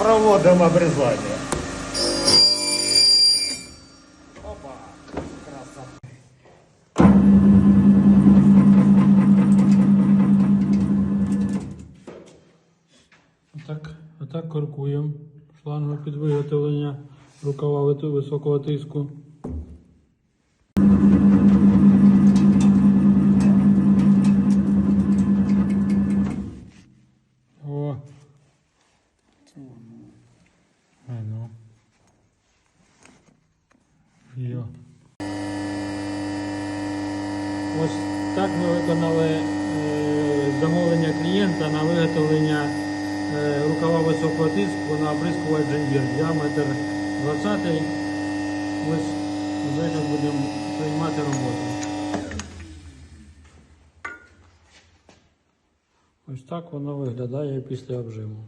проводимо обрізання. Опа. Отак, отак коркуємо шлангу під виготовлення рукава високого тиску. А ну. Йо. Ось так ми виконали е, замовлення клієнта на виготовлення е, рукава високого тиску на оприскувач Дженвір діаметр 20. Ось зараз будемо приймати роботу. Ось так воно виглядає після обжиму.